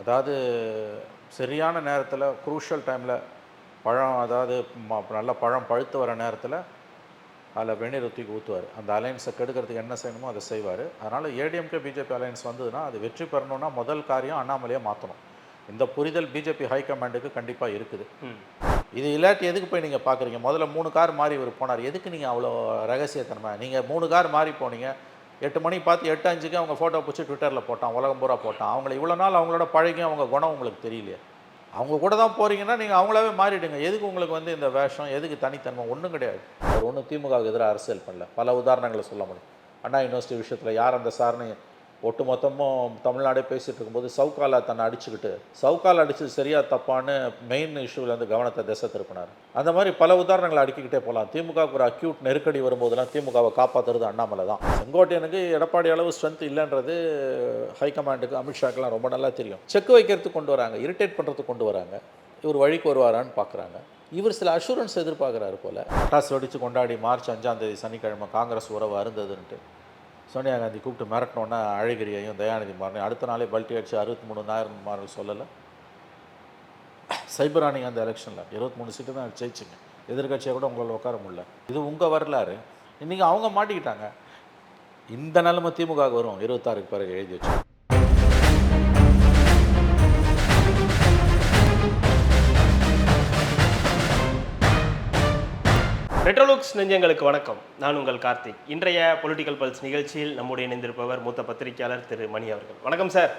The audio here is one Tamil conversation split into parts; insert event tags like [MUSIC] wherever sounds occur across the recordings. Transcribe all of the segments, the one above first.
அதாவது சரியான நேரத்தில் குரூஷியல் டைமில் பழம் அதாவது நல்ல பழம் பழுத்து வர நேரத்தில் அதில் வெந்நீர் ஊற்றி ஊற்றுவார் அந்த அலையன்ஸை கெடுக்கிறதுக்கு என்ன செய்யணுமோ அதை செய்வார். அதனால் ஏடிஎம்கே பிஜேபி அலையன்ஸ் வந்ததுன்னா அது வெற்றி பெறணும்னா முதல் காரியம் அண்ணாமலையை மாற்றணும் இந்த புரிதல் பிஜேபி ஹைகமாண்டுக்கு கண்டிப்பாக இருக்குது. இது இல்லாட்டி எதுக்கு போய் நீங்கள் பார்க்குறீங்க முதல்ல மூணு கார் மாறி இவர் போனார். எதுக்கு நீங்கள் அவ்வளோ ரகசியத்தனமா? நீங்கள் மூணு கார் மாறி போனீங்க. எட்டு மணி பார்த்து எட்டு அஞ்சுக்கு அவங்க ஃபோட்டோ பிடிச்சி ட்விட்டரில் போட்டான் உலகம் பூரா போட்டான். அவங்கள இவ்வளோ நாள் அவங்களோட பழகியும் அவங்க குணம் உங்களுக்கு தெரியலையே. அவங்க கூட தான் போகிறீங்கன்னா நீங்கள் அவங்களாவே மாறிடுங்க. எதுக்கு உங்களுக்கு வந்து இந்த வேஷம்? எதுக்கு தனித்தன்மை? ஒன்றும் கிடையாது. அவர் ஒன்றும் திமுகவுக்கு எதிராக அரசியல் பண்ணல. பல உதாரணங்களை சொல்ல முடியும். அண்ணா யூனிவர்சிட்டி விஷயத்தில் யார் அந்த சார்னு ஒட்டு மொத்தமும் தமிழ்நாடே பேசிகிட்டு இருக்கும்போது சவுக்காலா தன்னை அடிச்சுக்கிட்டு சவுக்கால் அடிச்சது சரியா தப்பான்னு மெயின் இஷ்யூவில் வந்து கவனத்தை திசை திருப்பினார். அந்த மாதிரி பல உதாரணங்களை அடுக்கிக்கிட்டே போகலாம். திமுகவுக்கு ஒரு அக்யூட் நெருக்கடி வரும்போதெல்லாம் திமுகவை காப்பாற்றுறது அண்ணாமலை தான். செங்கோட்டையனுக்கு எடப்பாடி அளவு ஸ்ட்ரென்த் இல்லைன்றது ஹைகமாண்டுக்கு அமித்ஷாக்கெல்லாம் ரொம்ப நல்லா தெரியும். செக் வைக்கிறதுக்கு கொண்டு வராங்க இரிட்டேட் பண்ணுறதுக்கு கொண்டு வராங்க. இவர் வழிக்கு வருவாரான்னு பார்க்குறாங்க இவர் சில அஷூரன்ஸ் எதிர்பார்க்குறாரு போல. பட்டாசு வெடித்து கொண்டாடி மார்ச் அஞ்சாம் தேதி சனிக்கிழமை காங்கிரஸ் உறவு அருந்ததுன்ட்டு. சோனியா காந்தி கூப்பிட்டு மிரட்டினோன்னா அழகிரியையும் தயாநிதி மாறனையும் அடுத்த நாளே பல்ட்டி அடிச்சு அறுபத்தி மூணு நாயிரம் மாறல் சொல்லலை. சைபரானிங்க அந்த எலெக்ஷனில் இருபத்தி மூணு சீட்டு தான் ஜெயிச்சிங்க. எதிர்கட்சியாக கூட உங்களால் உட்கார முடியல. இது உங்கள் வரலாறு. இன்றைக்கி அவங்க மாட்டிக்கிட்டாங்க. இந்த நிலைமை திமுக வரும். இருபத்தாறுக்கு பிறகு எழுதி வச்சு ரெட்ரோலுக்ஸ் நெஞ்சங்களுக்கு வணக்கம். நான் உங்கள் கார்த்திக். இன்றைய பொலிட்டிக்கல் பல்ஸ் நிகழ்ச்சியில் நம்முடைய இணைந்திருப்பவர் மூத்த பத்திரிகையாளர் திரு மணி அவர்கள். வணக்கம் சார்.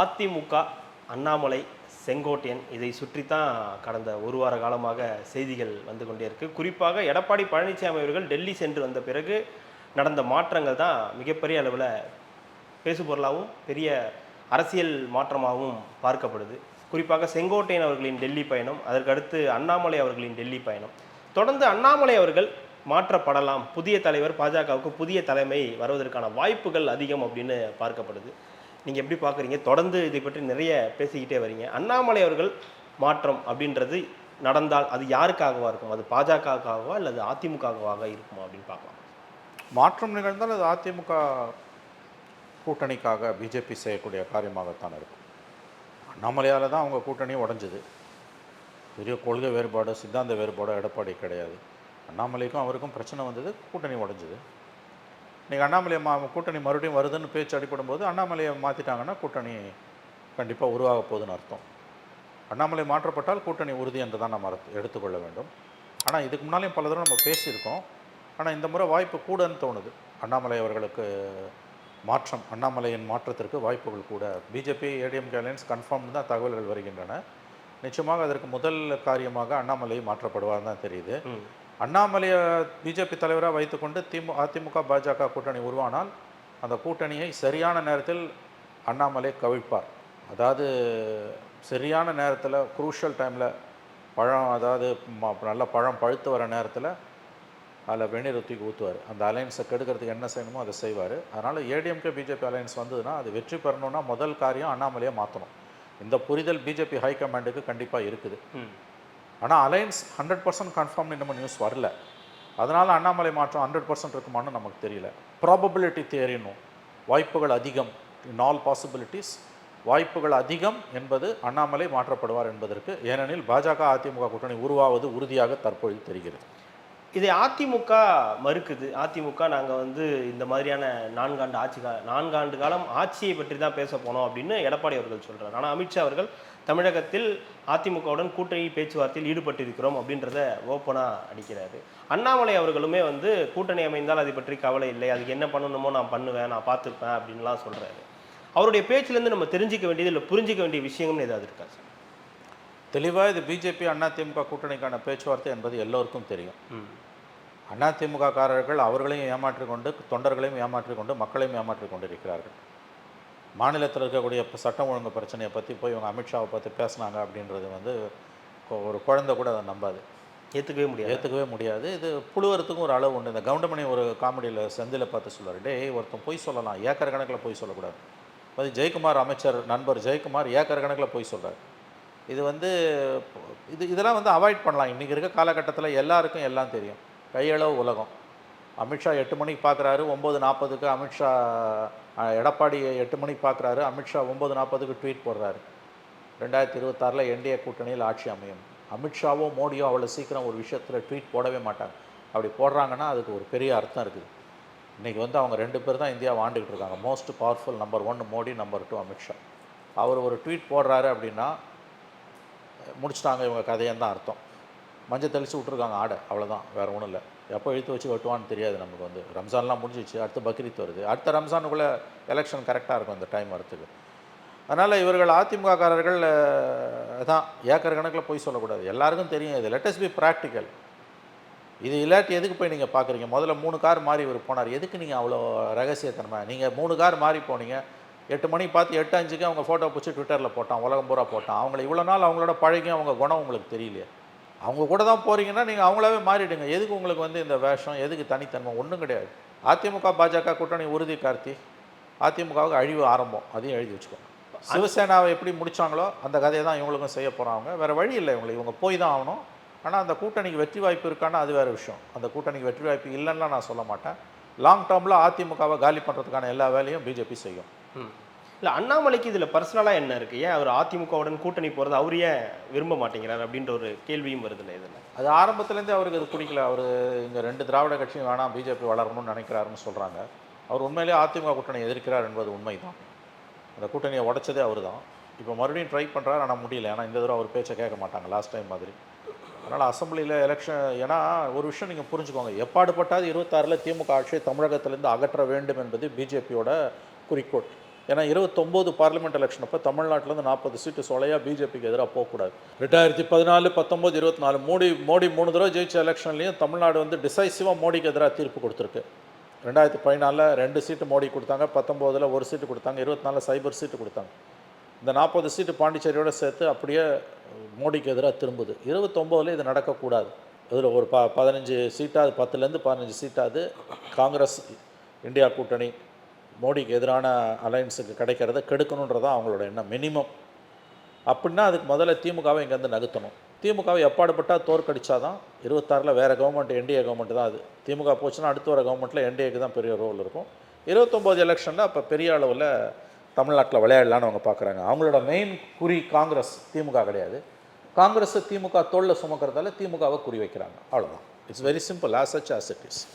அதிமுக அண்ணாமலை செங்கோட்டையன் இதை சுற்றித்தான் கடந்த ஒரு வார காலமாக செய்திகள் வந்து கொண்டே இருக்கு. குறிப்பாக எடப்பாடி பழனிசாமி அவர்கள் டெல்லி சென்று வந்த பிறகு நடந்த மாற்றங்கள் தான் மிகப்பெரிய அளவில் பேசுபொருளாகவும் பெரிய அரசியல் மாற்றமாகவும் பார்க்கப்படுது. குறிப்பாக செங்கோட்டையன் அவர்களின் டெல்லி பயணம் அதற்கடுத்து அண்ணாமலை அவர்களின் டெல்லி பயணம். தொடர்ந்து அண்ணாமலை அவர்கள் மாற்றப்படலாம். புதிய தலைவர் பாஜகவுக்கு புதிய தலைமை வருவதற்கான வாய்ப்புகள் அதிகம் அப்படின்னு பார்க்கப்படுது. நீங்கள் எப்படி பார்க்குறீங்க? தொடர்ந்து இதை பற்றி நிறைய பேசிக்கிட்டே வரீங்க. அண்ணாமலை அவர்கள் மாற்றம் அப்படின்றது நடந்தால் அது யாருக்காகவா இருக்கும்? அது பாஜகவுக்காகவா இல்லை அது அதிமுகவாக இருக்குமா அப்படின்னு பார்க்கலாம். மாற்றம் நிகழ்ந்தால் அது அதிமுக கூட்டணிக்காக பிஜேபி செய்யக்கூடிய காரியமாகத்தான் இருக்கும். அண்ணாமலையால் தான் அவங்க கூட்டணி உடஞ்சிது. பெரிய கொள்கை வேறுபாடு சித்தாந்த வேறுபாடு எடப்பாடி கிடையாது. அண்ணாமலைக்கும் அவருக்கும் பிரச்சனை வந்தது கூட்டணி உடஞ்சிது. நீங்கள் அண்ணாமலை மா கூட்டணி மறுபடியும் வருதுன்னு பேச்சு அடிப்படும் போது அண்ணாமலையை மாற்றிட்டாங்கன்னா கூட்டணி கண்டிப்பாக உருவாக போகுதுன்னு அர்த்தம். அண்ணாமலை மாற்றப்பட்டால் கூட்டணி உறுதி என்று தான் நம்ம எடுத்துக்கொள்ள வேண்டும். ஆனால் இதுக்கு முன்னாலேயும் பல தடவை நம்ம பேசியிருக்கோம். ஆனால் இந்த முறை வாய்ப்பு கூடன்னு தோணுது. அண்ணாமலை அவர்களுக்கு மாற்றம் அண்ணாமலையின் மாற்றத்திற்கு வாய்ப்புகள் கூட. பிஜேபி ஏடிஎம்கே அலையன்ஸ் கன்ஃபார்ம் தான் தகவல்கள் வருகின்றன. நிச்சயமாக அதற்கு முதல் காரியமாக அண்ணாமலை மாற்றப்படுவார் தான் தெரியுது. அண்ணாமலையை பிஜேபி தலைவராக வைத்துக்கொண்டு திமு அதிமுக பாஜக கூட்டணி உருவானால் அந்த கூட்டணியை சரியான நேரத்தில் அண்ணாமலை கவிழ்ப்பார். அதாவது சரியான நேரத்தில் குரூஷியல் டைமில் பழம் அதாவது நல்ல பழம் பழுத்து வர நேரத்தில் அதில் வெந்நீர் ஊற்றி ஊற்றுவார். அந்த அலையன்ஸை கெடுக்கிறதுக்கு என்ன செய்யணுமோ அதை செய்வார். அதனால் ஏடிஎம்கே பிஜேபி அலையன்ஸ் வந்ததுன்னா அது வெற்றி பெறணும்னா முதல் காரியம் அண்ணாமலையை மாற்றணும் இந்த புரிதல் பிஜேபி ஹைகமாண்டுக்கு கண்டிப்பாக இருக்குது. ஆனால் அலையன்ஸ் ஹண்ட்ரட் பர்சன்ட் கன்ஃபார்ம் இன்னமும் நியூஸ் வரல. அதனால் அண்ணாமலை மாற்றம் ஹண்ட்ரட் பர்சன்ட் இருக்குமான்னு நமக்கு தெரியல. ப்ராபபிலிட்டி தேரினும் வாய்ப்புகள் அதிகம். இன் ஆல் பாசிபிலிட்டிஸ் வாய்ப்புகள் அதிகம் என்பது அண்ணாமலை மாற்றப்படுவார் என்பதற்கு ஏனெனில் பாஜக அதிமுக கூட்டணி உருவாவது உறுதியாக தற்பொழுது தெரிகிறது. இதை அதிமுக மறுக்குது. அதிமுக நாங்கள் வந்து இந்த மாதிரியான நான்காண்டு ஆட்சி கா நான்காண்டு காலம் ஆட்சியை பற்றி தான் பேச போனோம் அப்படின்னு எடப்பாடி அவர்கள் சொல்றார். ஆனால் அமித்ஷா அவர்கள் தமிழகத்தில் அதிமுகவுடன் கூட்டணி பேச்சுவார்த்தையில் ஈடுபட்டிருக்கிறோம் அப்படின்றத ஓப்பனாக அடிக்கிறாரு. அண்ணாமலை அவர்களுமே வந்து கூட்டணி அமைந்தால் அதை பற்றி கவலை இல்லை. அதுக்கு என்ன பண்ணணுமோ நான் பண்ணுவேன் நான் பார்த்துப்பேன் அப்படின்லாம் சொல்றாரு. அவருடைய பேச்சிலேருந்து நம்ம தெரிஞ்சிக்க வேண்டியது இல்லை புரிஞ்சிக்க வேண்டிய விஷயங்கள்னு ஏதாவது இருக்கா சார்? தெளிவாக இது பிஜேபி அதிமுக கூட்டணிக்கான பேச்சுவார்த்தை என்பது எல்லோருக்கும் தெரியும். அதிமுக காரர்கள் அவர்களையும் ஏமாற்றிக் கொண்டு தொண்டர்களையும் ஏமாற்றிக் கொண்டு மக்களையும் ஏமாற்றிக் கொண்டிருக்கிறார்கள் மாநிலத்தில் இருக்கக்கூடிய சட்டம் ஒழுங்கு பிரச்சனையை பற்றி போய் இவங்க அமித்ஷாவை பற்றி பேசுனாங்க அப்படின்றது வந்து ஒரு குழந்தை கூட அதை நம்பாது. ஏற்றுக்கவே முடியாது. ஏற்றுக்கவே முடியாது. இது புழுவறதுக்கும் ஒரு அளவு உண்டு. இந்த கவுண்டமணி ஒரு காமெடியில் செந்தில பார்த்து சொல்லுவார் டேய் ஒருத்தன் பொய் சொல்லலாம். ஏக்கர் கணக்கில் பொய் சொல்லக்கூடாது. அது ஜெயக்குமார் அமைச்சர் நண்பர் ஜெயக்குமார் ஏக்கர் கணக்கில் பொய் சொல்கிறார் இது வந்து இது இதெல்லாம் வந்து அவாய்ட் பண்ணலாம். இன்றைக்கி இருக்க காலகட்டத்தில் எல்லாருக்கும் எல்லாம் தெரியும். கையளவு உலகம். அமித்ஷா எட்டு மணிக்கு பார்க்குறாரு ஒம்பது நாற்பதுக்கு அமித்ஷா எடப்பாடி எட்டு மணிக்கு பார்க்குறாரு அமித்ஷா ஒம்பது நாற்பதுக்கு ட்வீட் போடுறாரு. ரெண்டாயிரத்தி இருபத்தாறில் என்டிஏ கூட்டணியில் ஆட்சி அமையும். அமித்ஷாவோ மோடியோ அவ்வளோ சீக்கிரம் ஒரு விஷயத்தில் ட்வீட் போடவே மாட்டாங்க. அப்படி போடுறாங்கன்னா அதுக்கு ஒரு பெரிய அர்த்தம் இருக்குது. இன்றைக்கி வந்து அவங்க ரெண்டு பேர் தான் இந்தியாவை ஆண்டுகிட்டு இருக்காங்க. Most powerful number one Modi number two Amit Shah அவர் ஒரு ட்வீட் போடுறாரு அப்படின்னா முடிச்சிட்டாங்க இவங்க கதையன்னு தான் அர்த்தம். மஞ்சள் தெளித்து விட்ருக்காங்க ஆடை. அவ்வளோதான் வேறு ஒன்றும் இல்லை. எப்போ இழுத்து வச்சு வெட்டுவான்னு தெரியாது நமக்கு வந்து. ரம்ஜான்லாம் முடிஞ்சிச்சு. அடுத்து பக்ரீத் வருது. அடுத்த ரம்ஜானுக்குள்ளே எலெக்ஷன் கரெக்டாக இருக்கும் அந்த டைம் வரத்துக்கு. அதனால் இவர்கள் அதிமுககாரர்கள் தான் ஏக்கர் கணக்கில் போய் சொல்லக்கூடாது. எல்லாருக்கும் தெரியும் இது. லெட்டஸ் பி ப்ராக்டிக்கல் இது இல்லாட்டி எதுக்கு போய் நீங்கள் பார்க்குறீங்க முதல்ல மூணு கார் மாறி இவர் போனார். எதுக்கு நீங்கள் அவ்வளோ ரகசியத்தனமா? நீங்கள் மூணு கார் மாறி போனீங்க. எட்டு மணிக்கு பார்த்து எட்டு அஞ்சுக்கு அவங்க ஃபோட்டோ பிடிச்சி ட்விட்டரில் போட்டான். உலகம் பூரா போட்டான். அவங்களை இவ்வளோ நாள் அவங்களோட பழகி அவங்க குணம் உங்களுக்கு தெரியலையே. அவங்க கூட தான் போகிறீங்கன்னா நீங்கள் அவங்களாவே மாறிடுங்க. எதுக்கு உங்களுக்கு வந்து இந்த வேஷம்? எதுக்கு தனித்தன்மை ஒன்றும் கிடையாது. அதிமுக பாஜக கூட்டணி உறுதி கார்த்தி. அதிமுகவுக்கு அழிவு ஆரம்பம். அதையும் எழுதி வச்சுக்கோங்க. சிவசேனாவை எப்படி முடித்தாங்களோ அந்த கதையை தான் இவங்களுக்கும் செய்ய போகிறாங்க வேறு வழி இல்லை இவங்களுக்கு. இவங்க போய் தான் ஆகணும். ஆனால் அந்த கூட்டணிக்கு வெற்றி வாய்ப்பு இருக்கான்னா அது வேறு விஷயம். அந்த கூட்டணிக்கு வெற்றி வாய்ப்பு இல்லைன்னா நான் சொல்ல மாட்டேன். லாங் டேர்மில் அதிமுகவை காலி பண்ணுறதுக்கான எல்லா வேலையும் பிஜேபி செய்யும். இல்லை அண்ணாமலைக்கு இதில் பர்சனலாக என்ன இருக்குது ஏன் அவர் அதிமுகவுடன் கூட்டணி போகிறது அவர் ஏன் விரும்ப மாட்டேங்கிறார் அப்படின்ற ஒரு கேள்வியும் வருதுல்ல இதில்? அது ஆரம்பத்துலேருந்தே அவருக்கு அது பிடிக்கல. அவர் இங்கே ரெண்டு திராவிட கட்சியும் வேணாம் பிஜேபி வளரணும்னு நினைக்கிறாருன்னு சொல்கிறாங்க அவர் உண்மையிலேயே அதிமுக கூட்டணி எதிர்க்கிறார் என்பது உண்மைதான். அந்த கூட்டணியை உடைச்சதே அவர் தான் இப்போ மறுபடியும் ட்ரை பண்ணுறாரு ஆனால் முடியல. ஏன்னா இந்த தடவை அவர் பேச்சை கேட்க மாட்டாங்க லாஸ்ட் டைம் மாதிரி. அதனால் அசம்பிளியில் எலெக்ஷன் ஏன்னா ஒரு விஷயம் நீங்கள் புரிஞ்சுக்கோங்க. எப்பாடுபட்டாவது இருபத்தாறில் திமுக ஆட்சியை தமிழகத்திலேருந்து அகற்ற வேண்டும் என்பது பிஜேபியோட குறிக்கோள். ஏன்னா இருபத்தொம்போது பார்லிமெண்ட் எலெக்ஷன் அப்போ தமிழ்நாட்டிலேருந்து நாற்பது சீட்டு சொலையாக பிஜேபிக்கு எதிராக போகக்கூடாது. ரெண்டாயிரத்தி பதினாலு பத்தொம்போது இருபத்தி நாலு மோடி மோடி மூணு தடவை ஜெயிச்ச எலெக்ஷன்லையும் தமிழ்நாடு வந்து டிசைசிவாக மோடிக்கு எதிராக தீர்ப்பு கொடுத்துருக்கு. ரெண்டாயிரத்தி பதினாலில் ரெண்டு சீட்டு மோடி கொடுத்தாங்க பத்தொம்போதில் ஒரு சீட்டு கொடுத்தாங்க இருபத்தி நாலில் சைபர் சீட்டு கொடுத்தாங்க. இந்த நாற்பது சீட்டு பாண்டிச்சேரியோடு சேர்த்து அப்படியே மோடிக்கு எதிராக திரும்புது. இருபத்தொம்போதில் இது நடக்கக்கூடாது. அதில் ஒரு ப பதினஞ்சு சீட்டாவது பத்துலேருந்து பதினஞ்சு சீட்டாவது காங்கிரஸ் இந்தியா கூட்டணி மோடிக்கு எதிரான அலையன்ஸுக்கு கிடைக்கிறத கெடுக்கணுன்றதான் அவங்களோட எண்ணம். மினிமம் அப்படின்னா அதுக்கு முதல்ல திமுகவை இங்கேருந்து நகர்த்தணும். திமுகவை எப்பாடுபட்டால் தோற்கடிச்சாதான் இருபத்தாறில் வேறு கவர்மெண்ட் என்டிஏ கவர்மெண்ட் தான் அது. திமுக போச்சுன்னா அடுத்து வர கவர்மெண்ட்டில் என்டிஏக்கு தான் பெரிய ரோல் இருக்கும். இருபத்தொம்போது எலெக்ஷனில் அப்போ பெரிய அளவில் தமிழ்நாட்டில் விளையாடலான்னு அவங்க பார்க்குறாங்க அவங்களோட மெயின் குறி காங்கிரஸ் திமுக கிடையாது. காங்கிரஸ் திமுக தோளில் சுமக்கிறதால திமுகவை குறி வைக்கிறாங்க. அவ்வளோதான் it's very simple as such as it is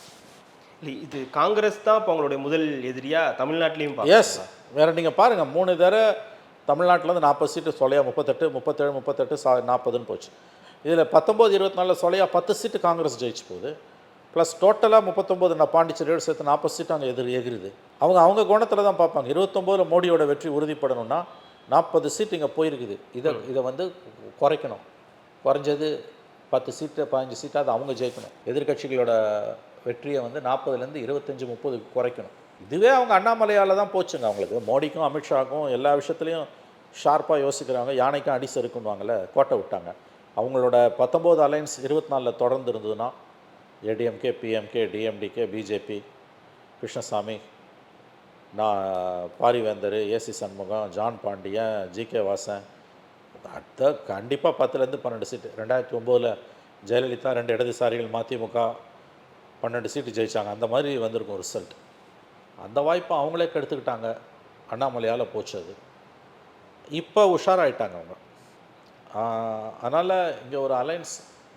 இல்லை இது காங்கிரஸ் தான் இப்போ அவங்களுடைய முதல் எதிரியாக தமிழ்நாட்டிலையும் எஸ் வேற நீங்கள் பாருங்கள் மூணு தடவை தமிழ்நாட்டிலேருந்து நாற்பது சீட்டு சொலையா முப்பத்தெட்டு முப்பத்தேழு முப்பத்தெட்டு சா நாற்பதுன்னு போச்சு. இதில் பத்தொம்போது இருபத்தி நாலில் சொலையா பத்து சீட்டு காங்கிரஸ் ஜெயிச்சு போகுது. ப்ளஸ் டோட்டலாக முப்பத்தொம்போது நான் பாண்டிச்சேரியோடு சேர்த்து நாற்பது சீட்டு அங்கே எதிர் எகிருது. அவங்க அவங்க கோணத்தில் தான் பார்ப்பாங்க. இருபத்தொம்போதில் மோடியோட வெற்றி உறுதிப்படணும்னா நாற்பது சீட்டு இங்கே போயிருக்குது. இதை இதை வந்து குறைக்கணும். குறைஞ்சது பத்து சீட்டு பதினஞ்சு சீட்டாவது அவங்க ஜெயிக்கணும். எதிர்க்கட்சிகளோட வெற்றியை வந்து நாற்பதுலேருந்து இருபத்தஞ்சி முப்பதுக்கு குறைக்கணும். இதுவே அவங்க அண்ணாமலையால் தான் போச்சுங்க அவங்களுக்கு. மோடிக்கும் அமித்ஷாக்கும் எல்லா விஷயத்துலையும் ஷார்ப்பாக யோசிக்கிறாங்க. யானைக்கும் அடி செருக்குன்னுவாங்கல்ல கோட்டை விட்டாங்க. அவங்களோட பத்தொம்போது அலைன்ஸ் இருபத்தி நாலில் தொடர்ந்து இருந்ததுன்னா ADMK PMK DMDK BJP Krishnasamy நான் Parivendhar AC Shanmugam John Pandian GK Vasan. அடுத்த கண்டிப்பாக பத்துலேருந்து பன்னெண்டு சீட்டு ரெண்டாயிரத்தி ஒம்போதில் ஜெயலலிதா ரெண்டு இடதுசாரிகள் மதிமுக பன்னெண்டு சீட்டு ஜெயிச்சாங்க. அந்த மாதிரி வந்திருக்கும் ரிசல்ட் அந்த வாய்ப்பை அவங்களே கெடுத்துக்கிட்டாங்க. அண்ணாமலையால் போச்சு அது. இப்போ உஷாராயிட்டாங்க அவங்க. அதனால் இங்கே ஒரு அலைன்ஸ்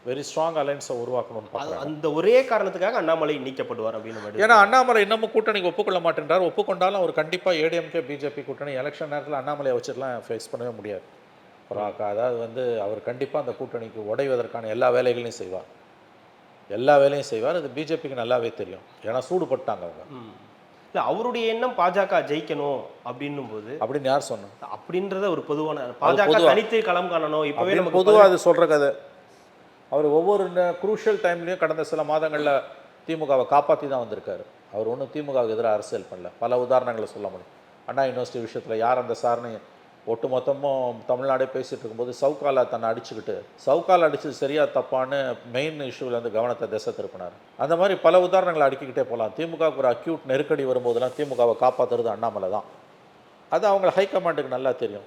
வெரி ஸ்ட்ராங் அலைன்ஸை உருவாக்கணும்னு பார்க்குறாங்க அந்த ஒரே காரணத்துக்காக அண்ணாமலை நீக்கப்படுவார் அப்படின்னு ஏன்னா அண்ணாமலை இன்னமும் கூட்டணிக்கு ஒப்புக்கொள்ள மாட்டேன்றார். ஒப்புக்கொண்டாலும் அவர் கண்டிப்பாக ஏடிஎம்கே பிஜேபி கூட்டணி எலெக்ஷன் நேரத்தில் அண்ணாமலையை வச்சுட்டுலாம் ஃபேஸ் பண்ணவே முடியாது. அதாவது வந்து அவர் கண்டிப்பாக அந்த கூட்டணிக்கு உடைவதற்கான எல்லா வேலைகளையும் செய்வார். எல்லா வேலையும் செய்வார். அது பிஜேபிக்கு நல்லாவே தெரியும். ஏன்னா சூடுபட்டாங்க அவங்க. இல்லை அவருடைய எண்ணம் பாஜக ஜெயிக்கணும் அப்படின்னும் போது அப்படின்னு யார் சொன்னாங்க அப்படின்றத ஒரு பொதுவான பாஜக. தனித்து களம் காணணும். இப்பவே நமக்கு பொதுவாக அது சொல்கிற கதை அவர் ஒவ்வொரு குரூஷியல் டைம்லையும் கடந்த சில மாதங்களில் திமுகவை காப்பாற்றி தான் வந்திருக்காரு. அவர் ஒன்றும் திமுகவுக்கு எதிராக அரசியல் பண்ணல. பல உதாரணங்களை சொல்ல முடியும். அண்ணா யூனிவர்சிட்டி விஷயத்தில் யார் அந்த சார்னு ஒட்டு மொத்தமும் தமிழ்நாடே பேசிகிட்டு இருக்கும்போது சவுக்காலா தன்னை அடிச்சுக்கிட்டு சவுக்கால் அடிச்சது சரியா தப்பான்னு மெயின் இஷ்யூவில் வந்து கவனத்தை திசை திருப்பினார். அந்த மாதிரி பல உதாரணங்களை அடுக்கிக்கிட்டே போகலாம் திமுகவுக்கு ஒரு அக்யூட் நெருக்கடி வரும்போதெல்லாம் திமுகவை காப்பாற்றுறது அண்ணாமலை தான். அது அவங்க ஹைகமாண்டுக்கு நல்லா தெரியும்.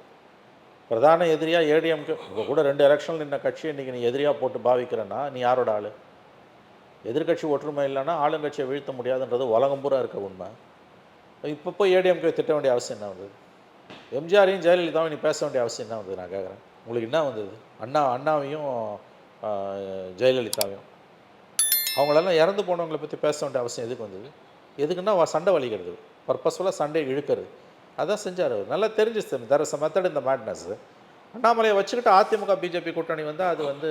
பிரதான எதிரியாக ஏடிஎம்கே இப்போ கூட ரெண்டு எலெக்ஷன் நின்ன கட்சியை இன்றைக்கி நீ எதிரியாக போட்டு பாவிக்கிறேன்னா நீ யாரோட ஆள்? எதிர்க்கட்சி ஒற்றுமை இல்லைன்னா ஆளுங்கட்சியை வீழ்த்த முடியாதுன்றது உலகம் பூரா இருக்க உண்மை. இப்போ போய் ஏடிஎம்கே திட்ட வேண்டிய அவசியம் என்ன வந்தது எம்ஜிஆரையும் ஜெயலலிதாவையும் நீ பேச வேண்டிய அவசியம் என்ன வந்தது நான் கேட்குறேன். உங்களுக்கு என்ன வந்தது? அண்ணா அண்ணாவையும் ஜெயலலிதாவையும். அவங்களெல்லாம் இறந்து போனவங்களை பற்றி பேச வேண்டிய அவசியம் எதுக்கு வந்தது? எதுக்குன்னா சண்டை வலிக்கிறது. பர்பஸ்ஃபுல்லாக சண்டையை இழுக்கிறது. அதான் செஞ்சார் நல்லா தெரிஞ்சிச்சு தர் இஸ் மெத்தட் இந்த மேட்னஸ் அண்ணாமலையை வச்சுக்கிட்டு அதிமுக பிஜேபி கூட்டணி வந்தால் அது வந்து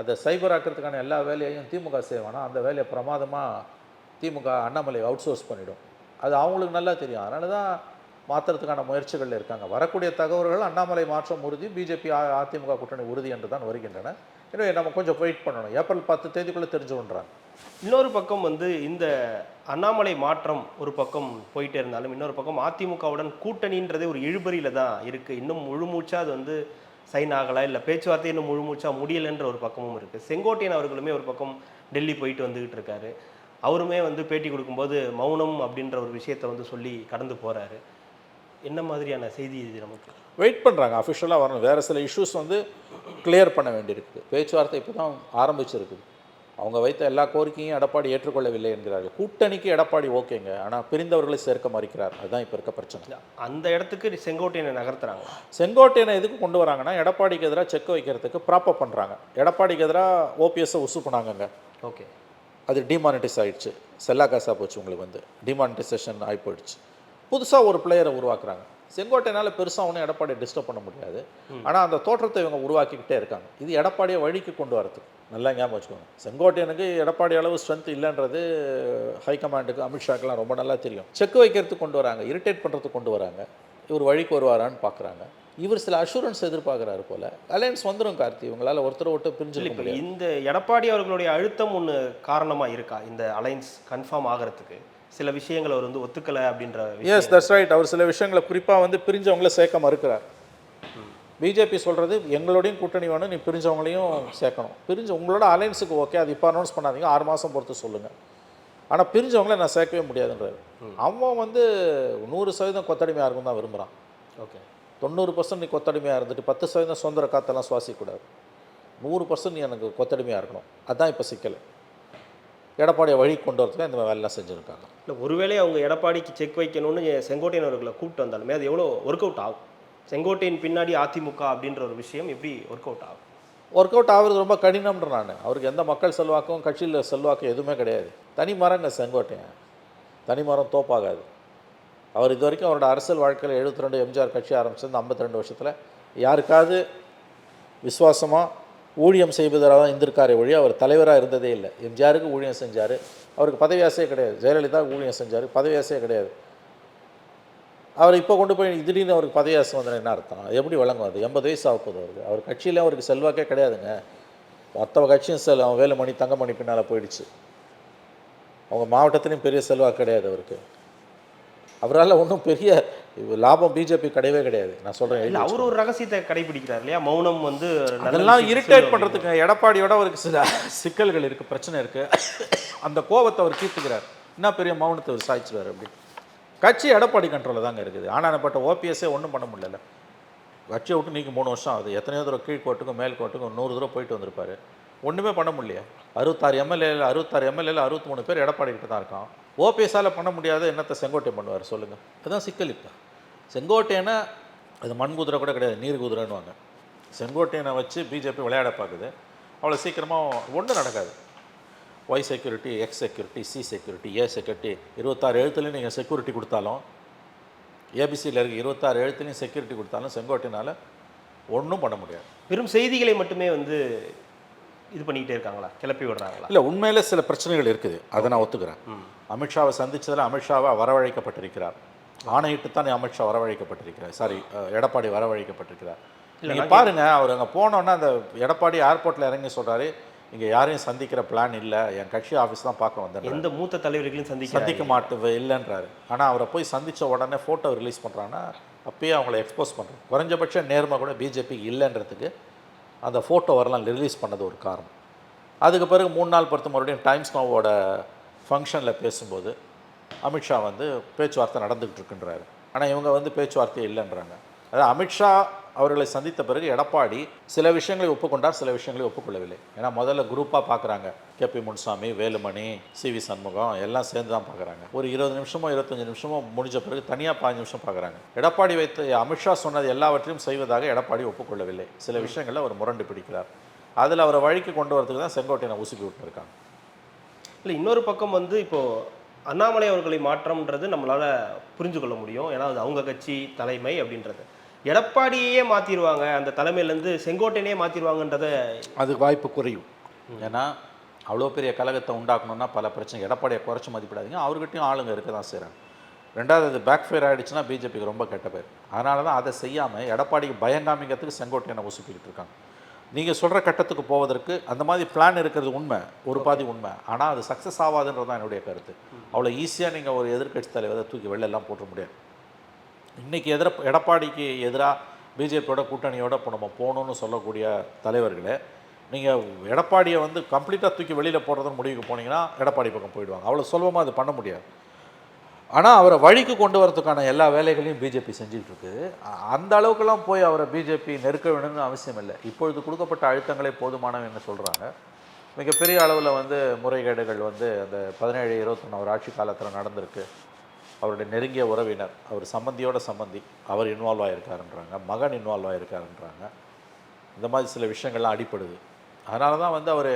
அதை சைபர் ஆக்கிறதுக்கான எல்லா வேலையையும் திமுக செய்வானா? அந்த வேலையை பிரமாதமாக திமுக அண்ணாமலை அவுட் சோர்ஸ் பண்ணிவிடும் அது அவங்களுக்கு நல்லா தெரியும். அதனால தான் மாற்றுறதுக்கான முயற்சிகளில் இருக்காங்க. வரக்கூடிய தகவல்கள் அண்ணாமலை மாற்றம் உறுதி பிஜேபி அதிமுக கூட்டணி உறுதி என்று தான் வருகின்றன. எனவே நம்ம கொஞ்சம் வெயிட் பண்ணணும். ஏப்ரல் பத்து தேதிக்குள்ளே தெரிஞ்சுன்றாங்க இன்னொரு பக்கம் வந்து இந்த அண்ணாமலை மாற்றம் ஒரு பக்கம் போயிட்டே இருந்தாலும் இன்னொரு பக்கம் அதிமுகவுடன் கூட்டணின்றதே ஒரு இழுபறியில் தான் இருக்குது இன்னும் முழுமூச்சா அது வந்து சைன் ஆகலை இல்லை பேச்சுவார்த்தை இன்னும் முழுமூச்சா முடியலைன்ற ஒரு பக்கமும் இருக்குது செங்கோட்டையன் அவர்களுமே ஒரு பக்கம் டெல்லி போயிட்டு வந்துக்கிட்டு இருக்காரு. அவருமே வந்து பேட்டி கொடுக்கும்போது மௌனம் அப்படின்ற ஒரு விஷயத்தை வந்து சொல்லி கடந்து போகிறாரு என்ன மாதிரியான செய்தி இது நமக்கு? வெயிட் பண்ணுறாங்க அஃபிஷியலாக வரணும். வேறு சில இஷ்யூஸ் வந்து கிளியர் பண்ண வேண்டியிருக்கு பேச்சுவார்த்தை இப்போ தான் ஆரம்பிச்சிருக்குது. அவங்க வைத்த எல்லா கோரிக்கையும் எடப்பாடி ஏற்றுக்கொள்ளவில்லை என்கிறார்கள். கூட்டணிக்கு எடப்பாடி ஓகேங்க. ஆனால் பிரிந்தவர்களை சேர்க்க மறுக்கிறார். அதுதான் இப்போ இருக்க பிரச்சனை. அந்த இடத்துக்கு செங்கோட்டையனை நகர்த்துறாங்க. செங்கோட்டையனை எதுக்கு கொண்டு வராங்கன்னா எடப்பாடிக்கு எதிராக செக் வைக்கிறதுக்கு ப்ராப்பர் பண்ணுறாங்க எடப்பாடிக்கு எதிராக ஓபிஎஸ்ஸை உசுப்புனாங்கங்க. ஓகே. அது டிமானிட்டைஸ் ஆயிடுச்சு. செல்லா காசா போச்சு உங்களுக்கு வந்து. டிமானிட்டைசேஷன் ஆகி போயிடுச்சு புதுசாக ஒரு பிளேயரை உருவாக்குறாங்க. செங்கோட்டையனால பெருசாக ஒன்றும் எடப்பாடியை டிஸ்டர்ப் பண்ண முடியாது. ஆனால் அந்த தோற்றத்தை இவங்க உருவாக்கிக்கிட்டே இருக்காங்க. இது எடப்பாடியை வழிக்கு கொண்டு வரதுக்கு. நல்லா ஞாபகம் வச்சுக்கோங்க. செங்கோட்டையனுக்கு எடப்பாடி அளவு ஸ்ட்ரென்த் இல்லைன்றது ஹைகமாண்டுக்கு அமித்ஷாக்கெல்லாம் ரொம்ப நல்லா தெரியும். செக் வைக்கிறதுக்கு கொண்டு வராங்க. இரிட்டேட் பண்ணுறதுக்கு கொண்டு வராங்க. இவர் வழிக்கு வருவாரான்னு பார்க்குறாங்க இவர் சில அஷூரன்ஸ் எதிர்பார்க்குறாரு போல. அலையன்ஸ் வந்துடும் கார்த்தி. இவங்களால ஒருத்தரை இப்போ முடியாது. இந்த எடப்பாடி அவர்களுடைய அழுத்தம் ஒன்று காரணமா இருக்கா? இந்த அலைன்ஸ் கன்ஃபார்ம் ஆகிறதுக்கு. சில விஷயங்களை அவர் வந்து ஒத்துக்கலை அப்படின்ற. எஸ் தட்ஸ் ரைட் அவர் சில விஷயங்களை குறிப்பாக வந்து பிரிஞ்சவங்கள சேர்க்க மறுக்கிறார். பிஜேபி சொல்கிறது எங்களோடையும் கூட்டணி வேணும் நீ பிரிஞ்சவங்களையும் சேர்க்கணும். பிரிஞ்சு உங்களோட அலைன்ஸுக்கு ஓகே அது இப்போ அனௌன்ஸ் பண்ணாதீங்க. ஆறு மாதம் பொறுத்து சொல்லுங்கள் ஆனால் பிரிஞ்சவங்கள நான் சேர்க்கவே முடியாதுன்றாரு. அவன் வந்து நூறு சதவீதம் கொத்தடிமையாக இருக்கும் தான் விரும்புகிறான் ஓகே தொண்ணூறு பர்சன்ட் நீ கொத்தடிமையாக இருந்துட்டு பத்து சதவீதம் சுதந்திர காத்தெல்லாம் சுவாசிக்கக்கூடாது நூறு பர்சன்ட் நீ எனக்கு கொத்தடிமையாக இருக்கணும். அதுதான் இப்போ சிக்கல். எடப்பாடியை வழி கொண்டு வரதுக்கு இந்த வேலைலாம் செஞ்சுருக்காங்க. இல்லை ஒருவேளை அவங்க எடப்பாடிக்கு செக் வைக்கணும்னு செங்கோட்டையன் அவர்களை கூப்பிட்டு வந்தாலுமே அது எவ்வளோ ஒர்க் அவுட் ஆகும்? செங்கோட்டையன் பின்னாடி அதிமுக அப்படின்ற ஒரு விஷயம் எப்படி ஒர்க் அவுட் ஆகும்? ஒர்க் அவுட் ஆகுறது ரொம்ப கடினம்ன்ற நான். அவருக்கு எந்த மக்கள் செல்வாக்கும் கட்சியில் செல்வாக்கும் எதுவுமே கிடையாது. தனி மரங்க செங்கோட்டையன். தனி மரம் தோப்பாகாது. அவர் இது வரைக்கும் அவரோட அரசியல் வாழ்க்கையில் 72 ரெண்டு எம்ஜிஆர் கட்சி ஆரம்பிச்சது 52 ரெண்டு வருஷத்தில். யாருக்காவது விசுவாசமாக ஊழியம் செய்வதாக தான் இருந்திருக்காரே ஒழி அவர் தலைவராக இருந்ததே இல்லை. எம்ஜிஆருக்கு ஊழியம் செஞ்சார். அவருக்கு பதவி ஆசையே கிடையாது. ஜெயலலிதா ஊழியம் செஞ்சார். பதவி ஆசையே கிடையாது. அவர் இப்போ கொண்டு போய் திடீர்னு அவருக்கு பதவி ஆசை வந்தால் என்ன அர்த்தம்? எப்படி வழங்கும் அது? எண்பது வயசு ஆக அவருக்கு. அவர் கட்சியில் அவருக்கு செல்வாக்கே கிடையாதுங்க. மற்ற கட்சியும் செல் அவன் வேலுமணி தங்கமணி பின்னால் போயிடுச்சு. அவங்க மாவட்டத்துலேயும் பெரிய செல்வாக்கு கிடையாது அவருக்கு. அவரால் ஒன்றும் பெரிய லாபம் பிஜேபி கிடையவே கிடையாது. நான் சொல்கிறேன் இல்லை அவர் ஒரு ரகசியத்தை கடைபிடிக்கிறார் இல்லையா? மௌனம் வந்து அதெல்லாம் இரிட்டேட் பண்ணுறதுக்கு எடப்பாடியோட அவருக்கு சில சிக்கல்கள் இருக்குது பிரச்சனை இருக்குது அந்த கோபத்தை அவர் தீர்த்துக்கிறார். என்ன பெரிய மௌனத்தை அவர் சாய்ச்சிடுவார் அப்படி? கட்சி எடப்பாடி கண்ட்ரோலில் தாங்க இருக்குது. ஆனானப்பட்ட ஓபிஎஸ்ஸே ஒன்றும் பண்ண முடியல. கட்சியை விட்டு நீக்கி மூணு வருஷம் ஆகுது. எத்தனையோ தூரம் கீழ்கோட்டுக்கும் மேல்கோட்டுக்கும் நூறு தூரம் போயிட்டு வந்திருப்பாரு. ஒன்றுமே பண்ண முடியல. அறுபத்தாறு எம்எல்ஏல அறுபத்தாறு எம்எல்ஏல அறுபத்தி மூணு பேர் எடப்பாடி கிட்ட தான் இருக்கான். ஓபிஎஸ்ஸால் பண்ண முடியாத என்னத்தை செங்கோட்டை பண்ணுவார்? சொல்லுங்கள் அதுதான் சிக்கல் இப்போ. செங்கோட்டையனை அது மண் குதிரை கூட கிடையாது நீர் குதிரைன்னுவாங்க. செங்கோட்டையனை வச்சு பிஜேபி விளையாட பார்க்குது. அவ்வளோ சீக்கிரமாக ஒன்றும் நடக்காது. Y security X security C security A security இருபத்தாறு எழுத்துலையும் நீங்கள் செக்யூரிட்டி கொடுத்தாலும் ஏபிசியில் இருக்க இருபத்தாறு எழுத்துலையும் செக்யூரிட்டி கொடுத்தாலும் செங்கோட்டையினால் ஒன்றும் பண்ண முடியாது. வெறும் செய்திகளை மட்டுமே வந்து இது பண்ணிக்கிட்டே இருக்காங்களா? கிளப்பி விடுறாங்களா? இல்லை உண்மையிலே சில பிரச்சனைகள் இருக்குது. அதை நான் ஒத்துக்கிறேன். அமித்ஷாவை சந்திச்சதில் அமித்ஷாவை வரவழைக்கப்பட்டிருக்கிறார். ஆணையிட்டு தான் அமித்ஷா வரவழைக்கப்பட்டிருக்கிறார். சாரி எடப்பாடி வரவழைக்கப்பட்டிருக்கிறார். நீங்கள் பாருங்க அவர் அங்கே போனோன்னே அந்த எடப்பாடி ஏர்போர்ட்டில் இறங்கி சொல்றாரு இங்கே யாரையும் சந்திக்கிற பிளான் இல்லை. என் கட்சி ஆஃபீஸ் தான் பார்க்க வந்தேன் எந்த மூத்த தலைவர்களையும் சந்திக்க சந்திக்க மாட்டு இல்லைன்றாரு. ஆனால் அவரை போய் சந்தித்த உடனே ஃபோட்டோ ரிலீஸ் பண்ணுறாங்கன்னா அப்பயே அவங்கள எக்ஸ்போஸ் பண்ணுறோம் குறைஞ்சபட்ச நேர்மை கூட பிஜேபி இல்லைன்றதுக்கு அந்த ஃபோட்டோ வரலாம் ரிலீஸ் பண்ணது ஒரு காரணம். அதுக்கு பிறகு மூணு நாள் பொறுத்து மறுபடியும் டைம்ஸ் நோவோட ஃபங்க்ஷனில் பேசும்போது அமித்ஷா வந்து பேச்சுவார்த்தை நடந்துக்கிட்டு இருக்குன்றாரு ஆனால் இவங்க வந்து பேச்சுவார்த்தை இல்லைன்றாங்க. அதாவது அமித்ஷா அவர்களை சந்தித்த பிறகு எடப்பாடி சில விஷயங்களை ஒப்புக்கொண்டார் சில விஷயங்களை ஒப்புக்கொள்ளவில்லை. ஏன்னா முதல்ல குரூப்பாக பார்க்குறாங்க KP Munusamy Velumani C. V. Shanmugam எல்லாம் சேர்ந்து தான் பார்க்குறாங்க ஒரு இருபது நிமிஷமோ இருபத்தஞ்சு நிமிஷமோ முடிஞ்ச பிறகு தனியாக பாஞ்சு நிமிஷம் பார்க்குறாங்க எடப்பாடி வைத்து அமித்ஷா சொன்னது எல்லாவற்றையும் செய்வதாக எடப்பாடி ஒப்புக்கொள்ளவில்லை. சில விஷயங்களில் அவர் முரண்டு பிடிக்கிறார். அதில் அவரை வழிக்கு கொண்டு வரதுக்கு தான் செங்கோட்டையனை உசுப்பி விட்டுருக்காங்க. இல்லை இன்னொரு பக்கம் வந்து இப்போது அண்ணாமலை அவர்களை மாற்றம்ன்றது நம்மளால புரிஞ்சு கொள்ள முடியும். ஏன்னா அது அவங்க கட்சி தலைமை அப்படின்றது. எடப்பாடியே மாத்திடுவாங்க அந்த தலைமையிலேருந்து செங்கோட்டையனே மாத்திடுவாங்கன்றத அதுக்கு வாய்ப்பு குறையும். ஏன்னா அவ்வளோ பெரிய கழகத்தை உண்டாக்கணும்னா பல பிரச்சனை. எடப்பாடியை குறைச்சி மதிப்பிடாதீங்க. அவர்கிட்டயும் ஆளுங்க இருக்க தான் செய்கிறாங்க ரெண்டாவது அது பேக் ஃபயர் ஆகிடுச்சுன்னா பிஜேபிக்கு ரொம்ப கெட்ட பேர். அதனால தான் அதை செய்யாமல் எடப்பாடிக்கு பயங்காமிக்கிறதுக்கு செங்கோட்டையனை உசுப்பிக்கிட்டு இருக்காங்க. நீங்கள் சொல்கிற கட்டத்துக்கு போவதற்கு அந்த மாதிரி பிளான் இருக்கிறது உண்மை ஒரு பாதி உண்மை. ஆனால் அது சக்ஸஸ் ஆகாதுன்றது தான் என்னுடைய கருத்து. அவ்வளோ ஈஸியாக நீங்கள் ஒரு எதிர்க்கட்சி தலைவரை தூக்கி வெளிலெல்லாம் போட்டுற முடியாது. இன்னைக்கு எதிர எடப்பாடிக்கு எதிராக பிஜேபியோட கூட்டணியோட இப்போ நம்ம போகணும்னு சொல்லக்கூடிய தலைவர்களே நீங்கள் எடப்பாடியை வந்து கம்ப்ளீட்டாக தூக்கி வெளியில் போடுறதுன்னு முடிவுக்கு போனீங்கன்னா எடப்பாடி பக்கம் போயிடுவாங்க. அவ்வளோ சுலபமாக அது பண்ண முடியாது. ஆனால் அவரை வழிக்கு கொண்டு வரதுக்கான எல்லா வேலைகளையும் பிஜேபி செஞ்சுட்டு இருக்கு. அந்த அளவுக்கெல்லாம் போய் அவரை பிஜேபி நெருக்க வேணும்னு அவசியம் இல்லை. இப்பொழுது கொடுக்கப்பட்ட அழுத்தங்களே போதுமானவன்னு சொல்கிறாங்க மிகப்பெரிய அளவில் வந்து முறைகேடுகள் வந்து அந்த பதினேழு இருபத்தொன்று அவர் ஆட்சி காலத்தில் நடந்திருக்கு. அவருடைய நெருங்கிய உறவினர் அவர் சம்பந்தியோட சம்பந்தி அவர் இன்வால்வ் ஆகியிருக்காருன்றாங்க மகன் இன்வால்வ் ஆகியிருக்காருன்றாங்க இந்த மாதிரி சில விஷயங்கள்லாம் அடிப்படுது அதனால தான் வந்து அவர்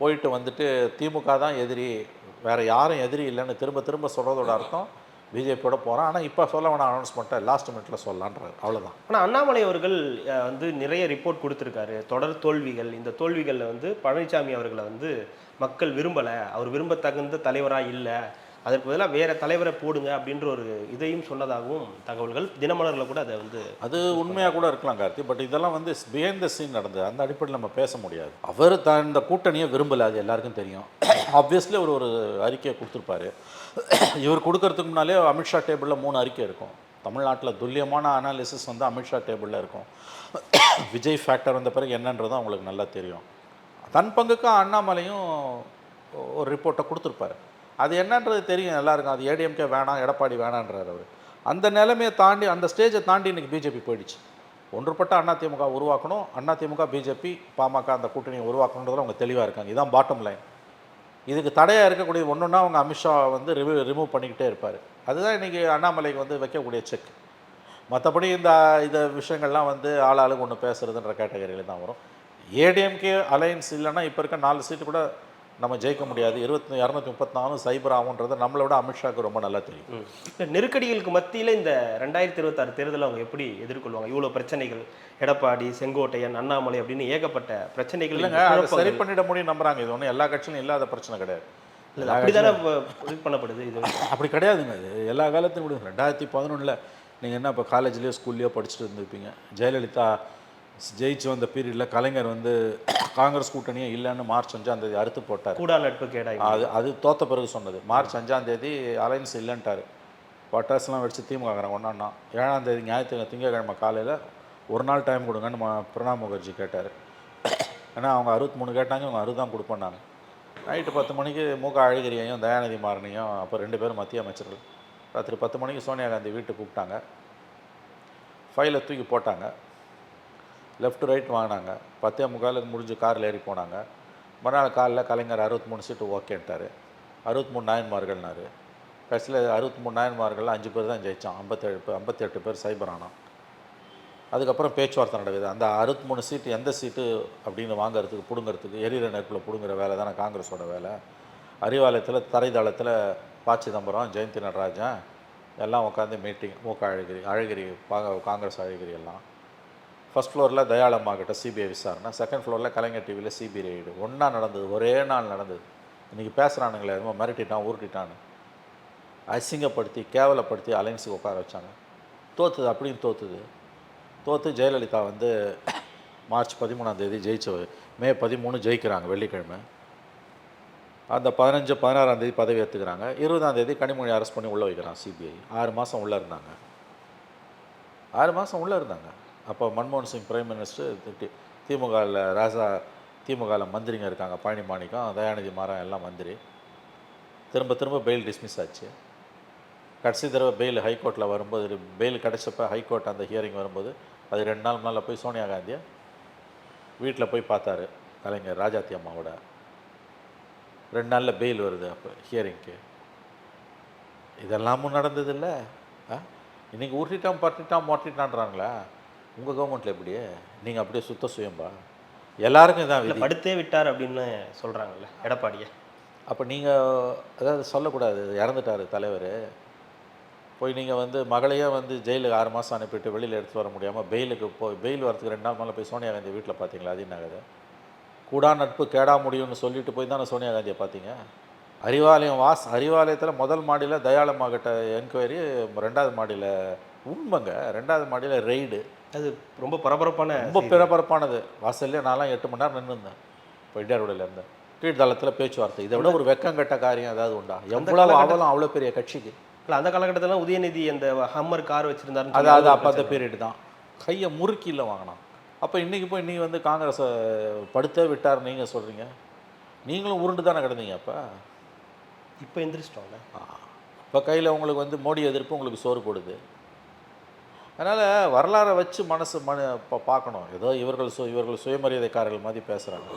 போயிட்டு வந்துட்டு திமுக தான் எதிரி வேறு யாரும் எதிரி இல்லைன்னு திரும்ப திரும்ப சொல்கிறதோட அர்த்தம் பிஜேபியோட போகிறான் ஆனால் இப்போ சொல்ல வேணாம் அனௌன்ஸ்மெண்ட்டை லாஸ்ட் மினிட்ல சொல்லலான்றார். அவ்வளோதான் ஆனால் அண்ணாமலை அவர்கள் வந்து நிறைய ரிப்போர்ட் கொடுத்துருக்காரு. தொடர் தோல்விகள் இந்த தோல்விகளில் வந்து பழனிசாமி அவர்களை வந்து மக்கள் விரும்பலை. அவர் விரும்பத்தகுந்த தலைவராக இல்லை. அதற்கு பதிலாக வேற தலைவரை போடுங்க அப்படின்ற ஒரு இதையும் சொன்னதாகவும் தகவல்கள் தினமலரில் கூட அதை வந்து அது உண்மையாக கூட இருக்கலாம் கார்த்தி. பட் இதெல்லாம் வந்து பிஹைண்ட் த சீன் நடந்தது. அந்த அடிப்படையில் நம்ம பேச முடியாது. அவர் தான் இந்த கூட்டணியை விரும்பலை அது எல்லாருக்கும் தெரியும். [COUGHS] ஆப்வியஸ்லி அவர் ஒரு அறிக்கையை கொடுத்துருப்பாரு. [COUGHS] இவர் கொடுக்கறதுக்கு முன்னாலே அமித்ஷா டேபிளில் மூணு அறிக்கை இருக்கும். தமிழ்நாட்டில் துல்லியமான அனாலிசிஸ் வந்து அமித்ஷா டேபிளில் இருக்கும். [COUGHS] விஜய் ஃபேக்டர் வந்த பிறகு என்னன்றது அவங்களுக்கு நல்லா தெரியும். தன் பங்குக்கு அண்ணாமலையும் ஒரு ரிப்போர்ட்டை கொடுத்துருப்பாரு. அது என்னன்றது தெரியும் எல்லாருக்கும். அது ஏடிஎம்கே வேணாம் எடப்பாடி வேணான்றார் அவர். அந்த நிலைமையை தாண்டி அந்த ஸ்டேஜை தாண்டி இன்றைக்கி பிஜேபி போயிடுச்சு. ஒன்றுபட்ட அதிமுக உருவாக்கணும். அதிமுக பிஜேபி பாமக அந்த கூட்டணியை உருவாக்கணுன்றதுல அவங்க தெளிவாக இருக்காங்க. இதுதான் பாட்டம் லைன் இதுக்கு தடையாக இருக்கக்கூடிய ஒன்றுன்னா அவங்க அமித்ஷா வந்து ரிவ் ரிமூவ் பண்ணிக்கிட்டே இருப்பார். அதுதான் இன்றைக்கி அண்ணாமலைக்கு வந்து வைக்கக்கூடிய செக் மற்றபடி இந்த இந்த விஷயங்கள்லாம் வந்து ஆள் ஆளுக்கு ஒன்று பேசுறதுன்ற கேட்டகரியில் தான் வரும். ஏடிஎம்கே அலையன்ஸ் இல்லைன்னா இப்போ இருக்க நாலு சீட்டு கூட நம்ம ஜெயிக்க முடியாது. இருபத்தி இரநூத்தி முப்பத்தி நாலு சைபர் ஆகுன்றது நம்மளை விட அமித்ஷாவுக்கு ரொம்ப நல்லா தெரியும். நெருக்கடிகளுக்கு மத்தியில் இந்த ரெண்டாயிரத்தி இருபத்தாறு தேர்தலை அவங்க எப்படி எதிர்கொள்வாங்க? இவ்வளோ பிரச்சனைகள். எடப்பாடி செங்கோட்டையன் அண்ணாமலை அப்படின்னு ஏகப்பட்ட பிரச்சனைகள் இல்லைங்க அதை. சரி பண்ணிட முடியும் நம்புறாங்க. இது ஒன்றும் எல்லா கட்சியிலும் இல்லாத பிரச்சனை கிடையாது. இல்ல, அப்படிதானே பண்ணப்படுது இது? [LAUGHS] அப்படி கிடையாதுங்க. இது எல்லா காலத்தையும் ரெண்டாயிரத்தி பதினொன்றில் நீங்கள் என்ன இப்போ காலேஜ்லேயோ ஸ்கூல்லையோ படிச்சுட்டு இருந்திருப்பீங்க. ஜெயலலிதா ஜெயிச்சு வந்த பீரியடில் கலைஞர் வந்து காங்கிரஸ் கூட்டணியே இல்லைன்னு மார்ச் அஞ்சாம் தேதி அறுத்து போட்டார். கூடா நட்பு கேடாய். அது அது தோத்த பிறகு சொன்னது. மார்ச் அஞ்சாம் தேதி அலைன்ஸ் இல்லைன்ட்டார். பட்டாசுலாம் வச்சு திமுக ஒன்றான்னா ஏழாம் தேதி ஞாயிற்றுக்கிழமை திங்கக்கிழமை காலையில் ஒரு நாள் டைம் கொடுங்கன்னு ம- பிரணாப் முகர்ஜி கேட்டார். ஏன்னா அவங்க அறுபத்தி மூணு கேட்டாங்க அவங்க அறுபது தான் கொடுப்பேன்னாங்க. நைட்டு பத்து மணிக்கு மூக அழகிரியையும் தயாநிதி மாறனையும் அப்போ ரெண்டு பேரும் மத்திய அமைச்சர்கள். ராத்திரி பத்து மணிக்கு சோனியா காந்தி வீட்டுக்கு கூப்பிட்டாங்க. ஃபைலை தூக்கி போட்டாங்க. லெஃப்ட் ரைட் வாங்கினாங்க. பத்தே முக்காலுக்கு முடிஞ்சு காரில் ஏறி போனாங்க. மறுநாள் காலைல கலைஞர் அறுபத்தி மூணு சீட்டு ஓகேன்ட்டார். அறுபத்தி மூணு நாயன்மார்கள்னாரு. கடைசியில் அறுபத்தி மூணு நாயன்மார்கள் அஞ்சு பேர் தான் ஜெயித்தான் ஐம்பத்தேழு பேர் ஐம்பத்தெட்டு பேர் சைபர் ஆனோம் அதுக்கப்புறம் பேச்சுவார்த்தை நடக்குது. அந்த அறுபத்தி மூணு சீட்டு எந்த சீட்டு அப்படின்னு வாங்குறதுக்கு பிடுங்கிறதுக்கு எரியிற நெருப்பில் பிடுங்குற வேலை தானே காங்கிரஸோட வேலை. அறிவாலயத்தில் தரைதளத்தில் ப சிதம்பரம் ஜெயந்தி நடராஜன் எல்லாம் உட்காந்து மீட்டிங் மூக்க அழகிரி அழகிரி காங்கிரஸ் அழகிரி எல்லாம். ஃபர்ஸ்ட் ஃப்ளோரில் தயாளம்மா கிட்ட சிபிஐ விசாரணை. செகண்ட் ஃப்ளோரில் கலைஞர் டிவியில் சிபிஐ ரைடு ஒன்றா நடந்தது ஒரே நாள் நடந்தது. இன்றைக்கி பேசுகிறானுங்களே எதுவும் மிரட்டிட்டான் உருட்டிட்டான்னு அசிங்கப்படுத்தி கேவலப்படுத்தி அலைன்ஸுக்கு உட்கார வச்சாங்க. தோத்துது அப்படியும் தோத்துது. தோற்று ஜெயலலிதா வந்து மார்ச் பதிமூணாம் தேதி மே பதிமூணு ஜெயிக்கிறாங்க வெள்ளிக்கிழமை. அந்த பதினஞ்சு பதினாறாம் தேதி பதவி ஏற்றுக்கிறாங்க இருபதாம் தேதி கனிமொழி அரெஸ்ட் பண்ணி உள்ளே வைக்கிறான் சிபிஐ ஆறு மாதம் உள்ளே இருந்தாங்க. ஆறு மாதம் உள்ளே இருந்தாங்க. அப்போ மன்மோகன் சிங் பிரைம் மினிஸ்டர் திமுகவில் ராசா திமுகவில் மந்திரிங்க இருக்காங்க பழனி மாணிக்கம் தயாநிதி மாறன் எல்லாம் மந்திரி. திரும்ப திரும்ப பெயில் டிஸ்மிஸ் ஆச்சு. கடைசி தடவை பெயில் ஹைகோர்ட்டில் வரும்போது பெயில் கிடைச்சப்ப ஹைகோர்ட் அந்த ஹியரிங் வரும்போது அது ரெண்டு நாள் முன்னால் போய் சோனியா காந்தியை வீட்டில் போய் பார்த்தாரு கலைஞர் ராஜாத்தி அம்மாவோட. ரெண்டு நாளில் பெயில் வருது அப்போ ஹியரிங்க்கு இதெல்லாமும் நடந்ததில்லை. ஆ? இன்றைக்கி உருட்டிட்டான் பட்டிட்டான் மொட்டிட்டான்றாங்களா? உங்கள் கவர்மெண்ட்டில் எப்படி நீங்கள் அப்படியே சுத்த சுயம்பா? எல்லாருக்கும் இதான் படுத்தே விட்டார் அப்படின்னு சொல்றாங்கல்ல எடப்பாடியை. அப்போ நீங்கள் அதாவது சொல்லக்கூடாது இறந்துட்டார் தலைவர். போய் நீங்கள் வந்து மகளையே வந்து ஜெயிலுக்கு ஆறு மாதம் அனுப்பிட்டு வெளியில் எடுத்துட்டு வர முடியாமல் பெயிலுக்கு போய் பெயில் வரதுக்கு ரெண்டு நாள் மேலே போய் சோனியா காந்தி வீட்டில் பார்த்தீங்களா அது என்ன கூடா நட்பு கேடா முடியும்னு சொல்லிட்டு போய் தானே சோனியா காந்தியை பார்த்தீங்க அறிவாலயம் வாஸ் அறிவாலயத்தில் முதல் மாடியில் தயாளம்மா கிட்ட என்கொயரி ரெண்டாவது மாடியில் உண்மைங்க ரெண்டாவது மாடியில் ரெய்டு அது ரொம்ப பரபரப்பான ரொம்ப பிறப்பரப்பானது வாசல்லே நான்லாம் எட்டு மணி நேரம் நின்றுருந்தேன் இப்போ இந்தியா ரோடில் இருந்தேன். கீழ்தளத்தில் பேச்சுவார்த்தை. இதை விட ஒரு வெக்கங்கட்ட காரியம் ஏதாவது உண்டா? எவ்வளவு அவலம் அவ்வளோ பெரிய கட்சிக்கு? இல்ல அந்த காலகட்டத்தில் உதயநிதி அந்த ஹம்மர் கார் வச்சிருந்தாருன்னு அது சொல்லி அது ஒரு அப்போ அந்த. பீரியட் தான். கையை முறுக்கியில் வாங்கினான். அப்போ இன்றைக்கி போய் நீங்கள் வந்து காங்கிரஸை படுத்தே விட்டார் நீங்கள் சொல்கிறீங்க நீங்களும் உருண்டு தானே கிடந்தீங்க அப்போ? இப்போ எந்திரிச்சிட்டோம்ல. இப்போ கையில் உங்களுக்கு வந்து மோடி எதிர்ப்பு உங்களுக்கு சோறு போடுது. அதனால் வரலாறை வச்சு மனசு மன இப்போ பார்க்கணும். ஏதோ இவர்கள் சு இவர்கள் சுயமரியாதைக்காரர்கள் மாதிரி பேசுகிறாங்க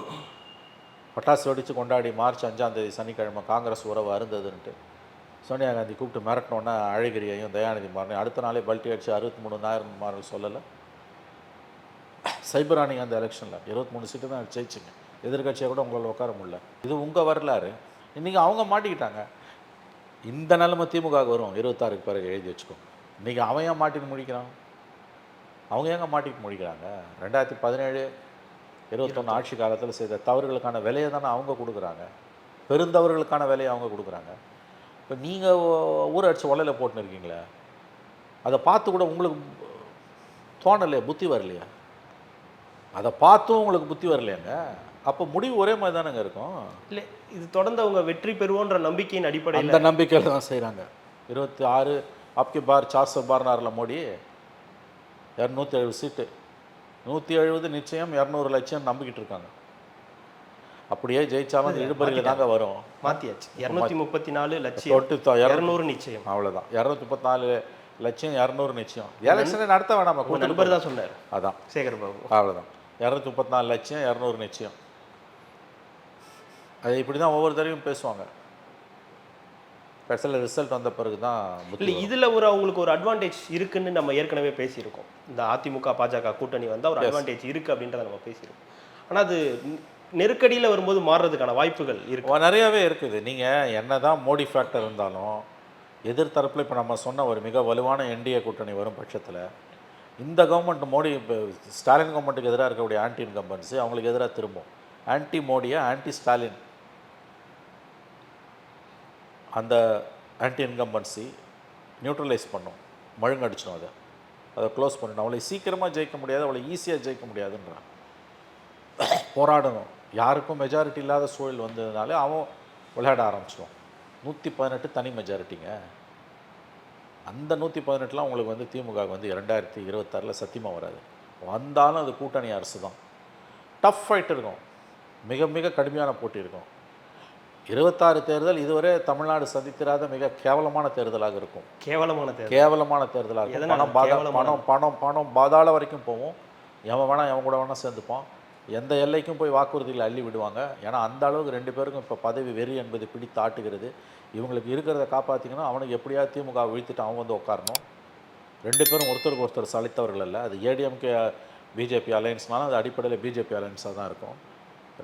பட்டாசு வெடித்து கொண்டாடி மார்ச் அஞ்சாந்தேதி சனிக்கிழமை காங்கிரஸ் உறவு அருந்ததுன்ட்டு சோனியா காந்தி கூப்பிட்டு மிரட்டினோன்னா அழகிரியையும் தயாநிதி மாறனையும். அடுத்த நாளே பல்ட்டி அடிச்சு அறுபத்தி மூணு நாயிரம் மாறல் சொல்லலை சைபரானி அந்த எலெக்ஷனில் இருபத்தி மூணு சீட்டு தான் ஜெயிச்சிங்க. எதிர்கட்சியை கூட உங்களால் உட்கார முடியல. இது உங்கள் வரலாறு. இன்றைக்கி அவங்க மாட்டிக்கிட்டாங்க. இந்த நிலைமை திமுக வரும். இருபத்தாறுக்கு பிறகு எழுதி வச்சுக்கோங்க. இன்றைக்கி அவன் ஏன் மாட்டின்னு முடிக்கிறான் அவங்க ஏங்க மாட்டிட்டு முடிக்கிறாங்க ரெண்டாயிரத்தி பதினேழு இருபத்தொன்று ஆட்சி காலத்தில் செய்த தவறுகளுக்கான விலையை தானே அவங்க கொடுக்குறாங்க. பெருந்தவர்களுக்கான விலையை அவங்க கொடுக்குறாங்க. இப்போ நீங்கள் ஊற அடிச்சு உலையில போட்டுன்னு இருக்கீங்களே அதை பார்த்து கூட உங்களுக்கு தோணலையே? புத்தி வரலையா? அதை பார்த்தும் உங்களுக்கு புத்தி வரலையாங்க? அப்போ முடிவு ஒரே மாதிரி தானேங்க இருக்கும். இல்ல இது தொடர்ந்து அவங்க வெற்றி பெறுவோன்ற நம்பிக்கையின் அடிப்படையில் அந்த நம்பிக்கையில் தான் செய்கிறாங்க இருபத்தி ஆறு அப்கி பார் சார்சோ பார்னாரில் மோடி இரநூத்தி எழுபது சீட்டு நூற்றி எழுபது நிச்சயம் இரநூறு லட்சம் நம்பிக்கிட்டு இருக்காங்க அப்படியே ஜெயிச்சாலும் அந்த இழுபறியில் தாங்க வரும். மாத்தியாச்சு. இருநூத்தி முப்பத்தி நாலு லட்சம் தொட்டு இருநூறு நிச்சயம். அவ்வளோதான் இரநூத்தி முப்பத்தி லட்சம் இரநூறு நிச்சயம். எலெக்ஷனே நடத்த வேணாமா கூட்டணி நண்பர் தான் சொன்னார். அதான். சேகர் பாபு அவ்வளோதான் இரநூத்தி முப்பத்தி நாலு லட்சம் இரநூறு நிச்சயம். அது இப்படி தான் ஒவ்வொரு தடவையும் பேசுவாங்க. கடைசியில் ரிசல்ட் வந்த பிறகு தான் இல்ல இதுல ஒரு அவங்களுக்கு ஒரு அட்வான்டேஜ் இருக்குன்னு நம்ம ஏற்கனவே பேசியிருக்கோம். இந்த அதிமுக பாஜக கூட்டணி வந்தா ஒரு அட்வான்டேஜ் இருக்கு அப்படின்றத நம்ம பேசியிருக்கோம். ஆனா அது நெருக்கடியில வரும்போது மாறுறதுக்கான வாய்ப்புகள் இருக்கு. நிறையாவே இருக்குது. நீங்கள் என்ன தான் மோடி ஃபேக்டர் இருந்தாலும் எதிர்த்தரப்பில் இப்போ நம்ம சொன்ன ஒரு மிக வலுவான என்டிஏ கூட்டணி வரும் பட்சத்தில் இந்த கவர்மெண்ட் மோடி இப்போ ஸ்டாலின் கவர்மெண்ட்டுக்கு எதிராக இருக்கக்கூடிய ஆன்டி இன்கம்பன்சி அவங்களுக்கு எதிராக திரும்பும். ஆன்டி மோடியை ஆன்டி ஸ்டாலின் அந்த ஆன்டி இன்கம்பன்சி நியூட்ரலைஸ் பண்ணும். மழுங்கடிச்சிடும் அதை. அதை க்ளோஸ் பண்ணிடும். அவளை சீக்கிரமாக ஜெயிக்க முடியாது அவளை ஈஸியாக ஜெயிக்க முடியாதுன்றான் போராடணும். யாருக்கும் மெஜாரிட்டி இல்லாத சூழல் வந்ததுனால அவன் விளையாட ஆரம்பிச்சிடும் நூற்றி பதினெட்டு தனி மெஜாரிட்டிங்க அந்த நூற்றி பதினெட்டுலாம் உங்களுக்கு வந்து திமுக வந்து ரெண்டாயிரத்தி இருபத்தாறில் சத்தியமாக வராது. வந்தாலும் அது கூட்டணி அரசு தான் டஃப் ஃபைட் இருக்கும். மிக மிக கடுமையான போட்டி இருக்கும். இருபத்தாறு தேர்தல் இதுவரை தமிழ்நாடு சந்தித்திராத மிக கேவலமான தேர்தலாக இருக்கும். கேவலமான தேர்தல். கேவலமான தேர்தலாக இருக்கும். பணம் பாதா? பணம் பணம் பணம் பாதாள வரைக்கும் போகும். எவன் வேணா எவன் கூட வேணா சேர்ந்துப்பான். எந்த எல்லைக்கும் போய் வாக்குறுதிகளை அள்ளி விடுவாங்க. ஏன்னா அந்த அளவுக்கு ரெண்டு பேருக்கும் இப்போ பதவி வெறி என்பது பிடித்து ஆட்டுகிறது. இவங்களுக்கு இருக்கிறத காப்பாற்றிக்கணும் அவனுக்கு எப்படியாவது திமுக வீழ்த்திட்டு அவன் வந்து உட்காரணும். ரெண்டு பேரும் ஒருத்தருக்கு ஒருத்தர் சலித்தவர்கள் அல்ல. அது ஏடிஎம்கே பிஜேபி அலையன்ஸ்னாலும் அது அடிப்படையில் பிஜேபி அலையன்ஸாக தான் இருக்கும்.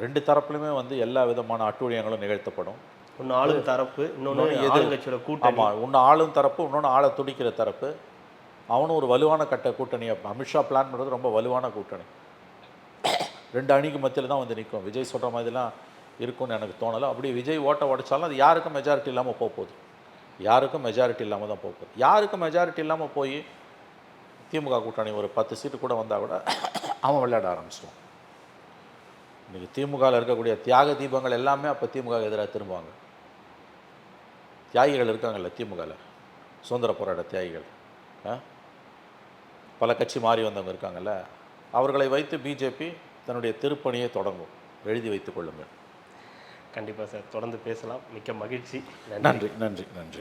ரெண்டு தரப்புலையுமே வந்து எல்லா விதமான அட்டூழியங்களும் நிகழ்த்தப்படும். ஒன்னு ஆளும் தரப்பு இன்னொன்னு இன்னொன்னு எதிர். ஆளுங்கட்சியோட கூட்டணி. ஆமாம் ஒன்று ஆளும் தரப்பு இன்னொன்று ஆளை துடிக்கிற தரப்பு. அவனும் ஒரு வலுவான கட்ட கூட்டணி. அப்ப அமித்ஷா பிளான் பண்ணுறது ரொம்ப வலுவான கூட்டணி. ரெண்டு அணிக்கு மத்தியில் தான் வந்து நிற்கும் விஜய் சொல்கிற மாதிரிலாம் இருக்கும்னு எனக்கு தோணலை. அப்படி விஜய் ஓட்ட உடைச்சாலும் அது யாருக்கும் மெஜாரிட்டி இல்லாமல் போக போகுது. யாருக்கும் மெஜாரிட்டி இல்லாமல் தான் போக போகுது. யாருக்கும் மெஜாரிட்டி இல்லாமல் போய் திமுக கூட்டணி ஒரு பத்து சீட்டு கூட வந்தால் கூட அவன் விளையாட ஆரம்பிச்சிடுவான் இன்றைக்கி திமுகவில் இருக்கக்கூடிய தியாக தீபங்கள் எல்லாமே அப்போ திமுக எதிராக திரும்புவாங்க. தியாகிகள் இருக்காங்கல்ல திமுகவில் சுதந்திர போராட்ட தியாகிகள். ஆ? பல கட்சி மாறி வந்தவங்க இருக்காங்கல்ல. அவர்களை வைத்து பிஜேபி தன்னுடைய திருப்பணியை தொடங்கும். எழுதி வைத்துக் கொள்ளுங்கள். கண்டிப்பா சார். தொடர்ந்து பேசலாம். மிக்க மகிழ்ச்சி. நன்றி நன்றி நன்றி.